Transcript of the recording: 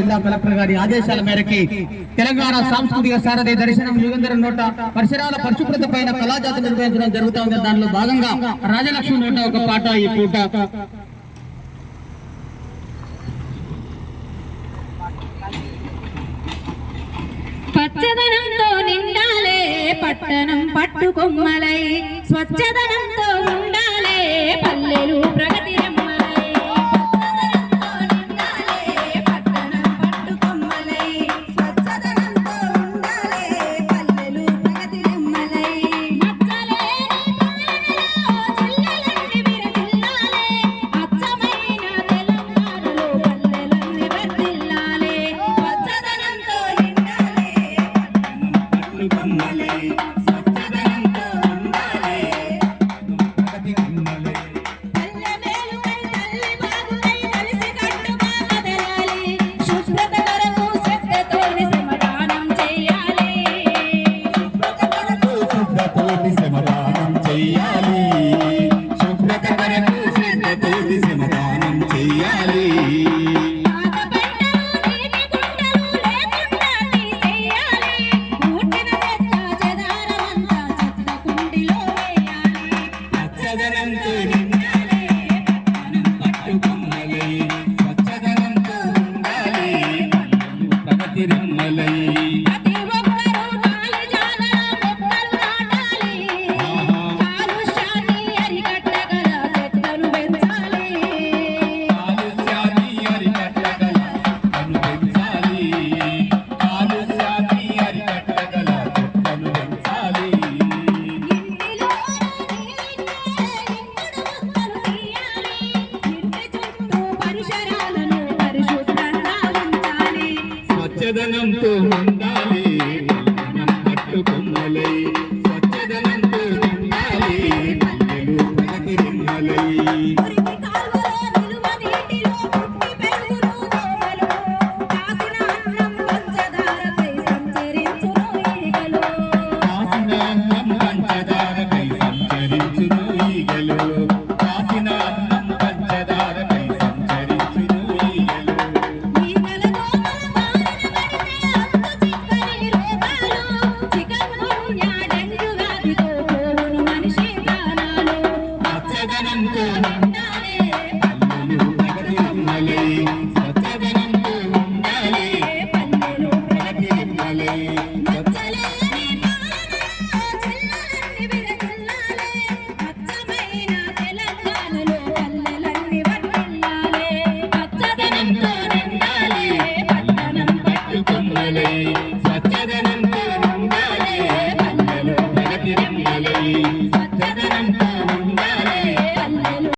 జిల్లా కలెక్టర్ గారి ఆదేశాల మేరకి తెలంగాణ సాంస్కృతిక సారథి దర్శనం యుగంధర నోట పరిసరాల పరిశుభ్రత పైన కళాజాతి నిర్వహించడం జరుగుతుంది దానిలో భాగంగా రాజలక్ష్మి నోట ఒక పాట ఈ పూట. పచ్చదనంతో నిండాలే పట్టణం పట్టుకొమ్మలై స్వచ్ఛదనంతో பொம்மலே You. స్వచ్ఛదనంతో ఉండాలి మనం పట్టుకున్నలై స్వచ్ఛదనంతో ఉండాలి ప్రగతి నిమ్మలై Thank you.